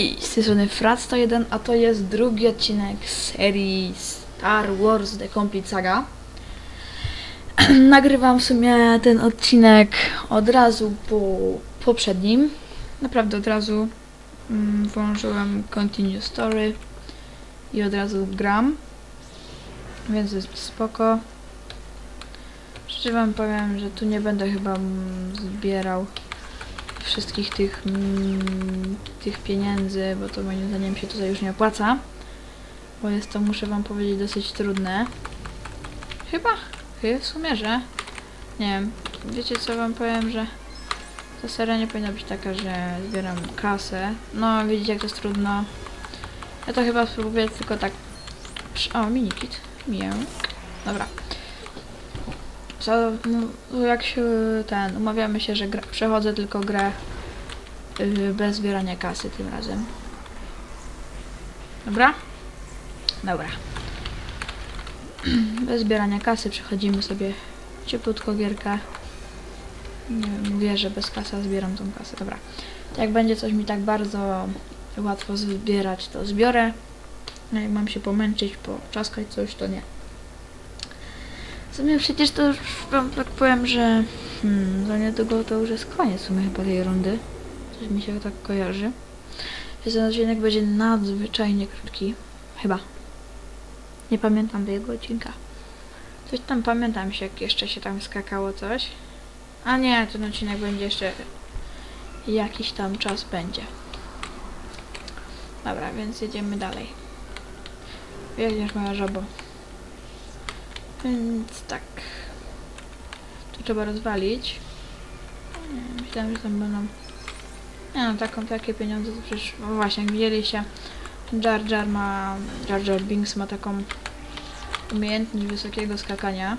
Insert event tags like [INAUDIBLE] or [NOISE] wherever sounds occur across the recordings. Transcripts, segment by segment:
Hej, z tej strony Frat101, a to jest drugi odcinek serii Star Wars The Complete Saga. [CLEARS THROAT] Nagrywam w sumie ten odcinek od razu po poprzednim. Naprawdę od razu mm, włączyłem Continue Story i od razu gram. Więc jest spoko. Szczerze wam powiem, że tu nie będę chyba zbierał wszystkich tych, mm, tych pieniędzy, bo to moim zdaniem się tutaj już nie opłaca. Bo jest to, muszę wam powiedzieć, dosyć trudne. Chyba, chyba w sumie, że nie wiem. Wiecie co wam powiem, że ta seria nie powinna być taka, że zbieram kasę. No, widzicie jak to jest trudno. Ja to chyba spróbuję tylko tak... O, minikit. Mię. Dobra. Co, no, jak się ten, umawiamy się, że gra, przechodzę tylko grę yy, bez zbierania kasy tym razem. Dobra? Dobra. [CLEARS THROAT] Bez zbierania kasy przechodzimy sobie cieplutko gierkę. Nie wiem, mówię, że bez kasy, a zbieram tą kasę. Dobra. Jak będzie coś mi tak bardzo łatwo zbierać, to zbiorę. A jak mam się pomęczyć, poczaskać coś, to nie. W sumie przecież to już wam tak powiem, że hmm, za niedługo to już jest koniec w sumie chyba tej rundy. Coś mi się tak kojarzy. Że ten odcinek będzie nadzwyczajnie krótki. Chyba. Nie pamiętam tego odcinka. Coś tam pamiętam się, jak jeszcze się tam skakało coś. A nie, ten odcinek będzie jeszcze jakiś tam czas będzie. Dobra, więc jedziemy dalej. Jedziesz moja żabo. Więc tak. Tu trzeba rozwalić. Myślałem, że tam będą... Nie no, taką, takie pieniądze to przecież... No właśnie, widzieliście, Jar Jar ma... Jar Jar Binks ma taką umiejętność wysokiego skakania.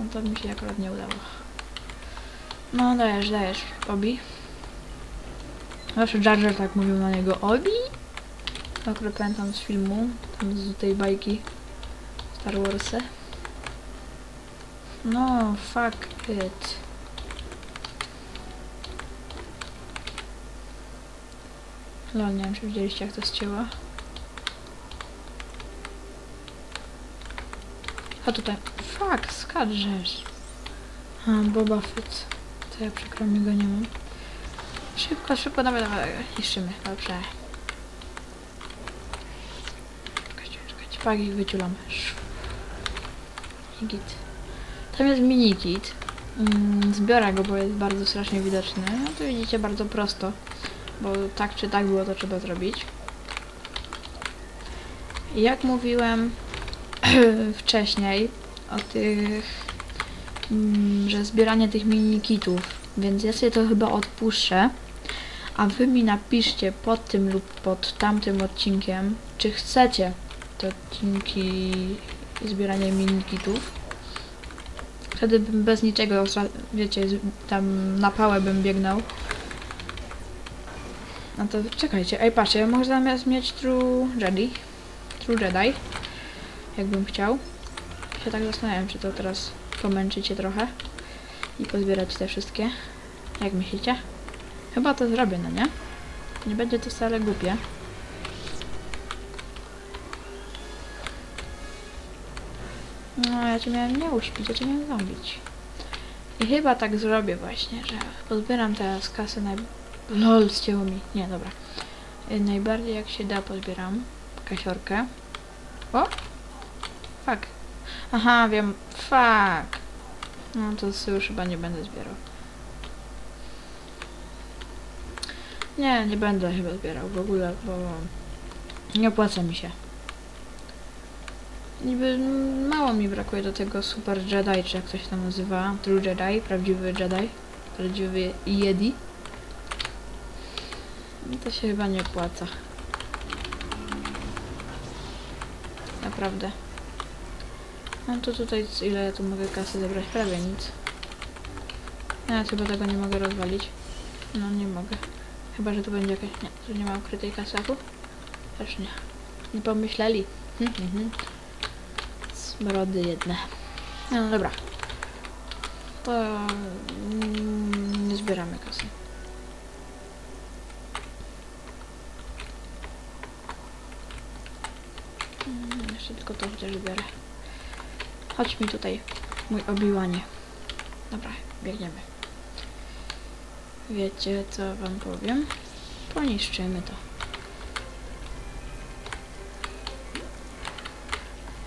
No to mi się akurat nie udało. No dajesz, dajesz, Obi. Zawsze Jar Jar tak mówił na niego Obi. To akurat pamiętam z filmu, z tej bajki. Star Warsy. No, fuck it. Lol, nie wiem, czy widzieliście, jak to ścięła. A tutaj. Fuck, skadrzesz. A, Boba Fett. To ja przykro mi go nie mam. Szybko, szybko, dawaj, dawaj, niszczymy. Dobrze. Czekajcie, czekajcie, pagi wyciulamy. Git. Tam jest mini kit. Mm, zbiorę go, bo jest bardzo strasznie widoczny. No to widzicie bardzo prosto. Bo tak czy tak było to trzeba zrobić. Jak mówiłem [CLEARS THROAT] wcześniej o tych, mm, że zbieranie tych mini kitów, więc ja sobie to chyba odpuszczę. A wy mi napiszcie pod tym lub pod tamtym odcinkiem, czy chcecie te odcinki zbierania minikitów. Wtedy bym bez niczego, wiecie, tam na pałę bym biegnął. No to czekajcie, ej patrzcie, ja może zamiast mieć True Jedi, True Jedi, jakbym chciał. Się tak zastanawiam, czy to teraz pomęczycie trochę i pozbierać te wszystkie. Jak myślicie? Chyba to zrobię, no nie? Nie będzie to wcale głupie. No, ja cię miałem nie uśpić, ja cię miałem zabić. I chyba tak zrobię właśnie, że pozbieram teraz kasę naj... LOL, ścięło mi. Nie, dobra. Y, Najbardziej jak się da pozbieram kasiorkę. O! Fuck. Aha, wiem. Fuck. No to już chyba nie będę zbierał. Nie, nie będę chyba zbierał w ogóle, bo nie opłaca mi się. Niby mało mi brakuje do tego Super Jedi, czy jak to się tam nazywa. True Jedi, prawdziwy Jedi. Prawdziwy Jedi. No To się chyba nie opłaca. Naprawdę. No to tutaj ile ja tu mogę kasy zebrać? Prawie nic. Ja chyba tego nie mogę rozwalić. No nie mogę. Chyba, że tu będzie jakaś... Nie, tu nie ma ukrytej kasy? Też nie. Nie pomyśleli. Hmm, hmm, hmm. Smrody jedne. No dobra. To mm, nie zbieramy kasy. Mm, jeszcze tylko to chociaż zbiorę. Chodź mi tutaj, mój obiłanie. Dobra, biegniemy. Wiecie, co wam powiem? Poniszczymy to.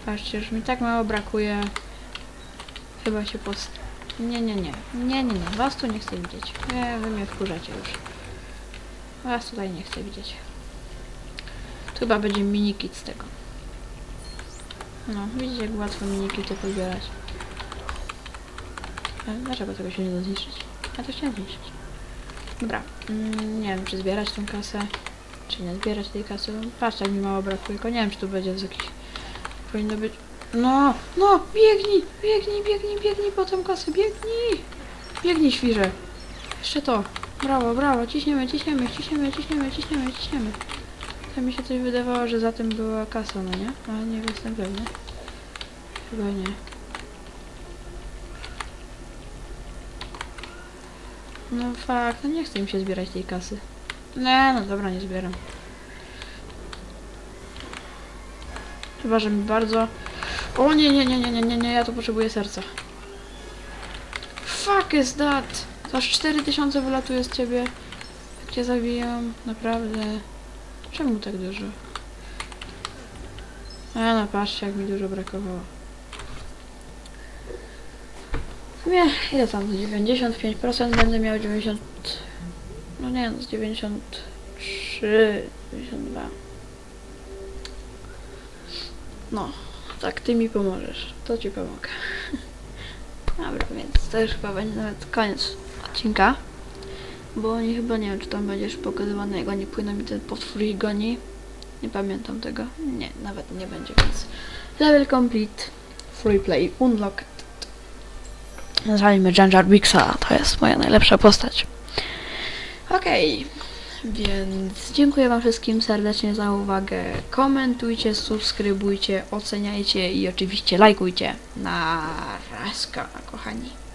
Patrzcie, już mi tak mało brakuje. Chyba się post... Nie, nie, nie. Nie, nie, nie. Was tu nie chcę widzieć. Nie, wy mnie wkurzacie już. Was tutaj nie chcę widzieć. Tu chyba będzie minikit z tego. No, widzicie jak łatwo minikity pobierać. Dlaczego tego się nie da zniszczyć? Ja to chciałem zniszczyć. Dobra, mm, nie wiem czy zbierać tą kasę, czy nie zbierać tej kasy. Patrz, jak mi mało brakuje, tylko nie wiem czy tu będzie z jakiś... Powinno być... No, no, biegnij, biegnij, biegnij, biegnij po tą kasę, biegnij! Biegnij, świrze. Jeszcze to. Brawo, brawo, ciśniemy, ciśniemy, ciśniemy, ciśniemy, ciśniemy, ciśniemy. To mi się coś wydawało, że za tym była kasa, no nie? Ale nie jestem pewny. Chyba nie. No fakt, no nie chcę mi się zbierać tej kasy. Nie, no dobra, nie zbieram. Chyba, mi bardzo... O nie, nie, nie, nie, nie, nie, nie, ja tu potrzebuję serca. Fuck is that? To aż 4000 wylatuje z ciebie. Jak cię zabijam, naprawdę. Czemu tak dużo? A no patrzcie, jak mi dużo brakowało. Sumie, ile tam? Z 95% będę miał 90... No nie, no z 93, 92. No, tak, ty mi pomożesz. To ci pomogę. [LAUGHS] Dobra, więc to już chyba będzie nawet koniec odcinka. Bo oni chyba nie wiem, czy tam będziesz pokazywane, jak oni płyną mi ten potwór ich goni. Nie pamiętam tego. Nie, nawet nie będzie, więc level complete. Free play unlocked. Nazwijmy Jar Bixa, to jest moja najlepsza postać. Okej, więc dziękuję wam wszystkim serdecznie za uwagę. Komentujcie, subskrybujcie, oceniajcie i oczywiście lajkujcie. Na razka, kochani.